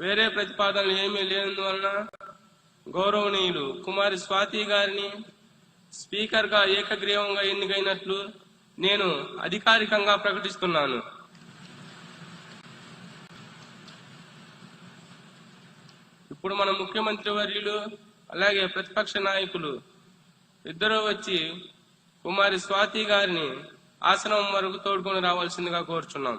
వేరే ప్రతిపాదనలు ఏమీ లేనందువలన గౌరవనీయులు కుమారి స్వాతి గారిని స్పీకర్గా ఏకగ్రీవంగా ఎన్నికైనట్లు నేను అధికారికంగా ప్రకటిస్తున్నాను. ఇప్పుడు మన ముఖ్యమంత్రి వర్యులు అలాగే ప్రతిపక్ష నాయకులు ఇద్దరు వచ్చి కుమారి స్వాతి గారిని ఆసనం వరకు తోడుకొని రావాల్సిందిగా కోరుచున్నాం.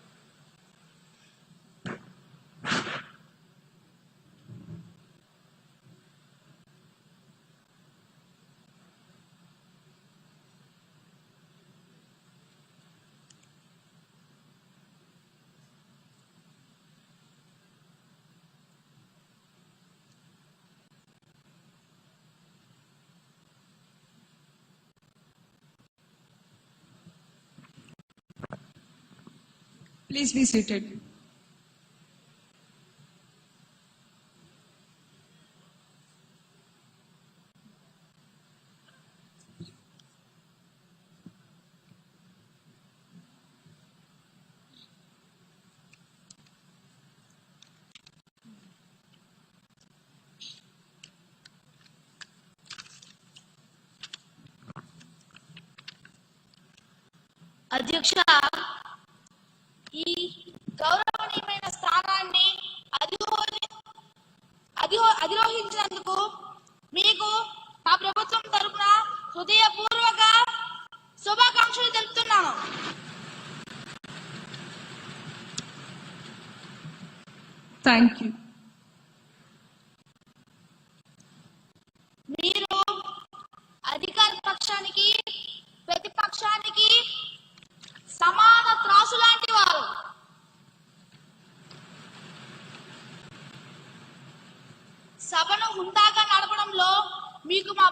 Please be seated. अध्यक्ष అధిరో అధిరోహించినందుకు మీకు మా ప్రభుత్వం తరపున హృదయపూర్వక శుభాకాంక్షలు తెలుపుతున్నాను Thank you. మీరు అధికార పక్షానికి సభను హుందాగా నడపడంలో మీకు మా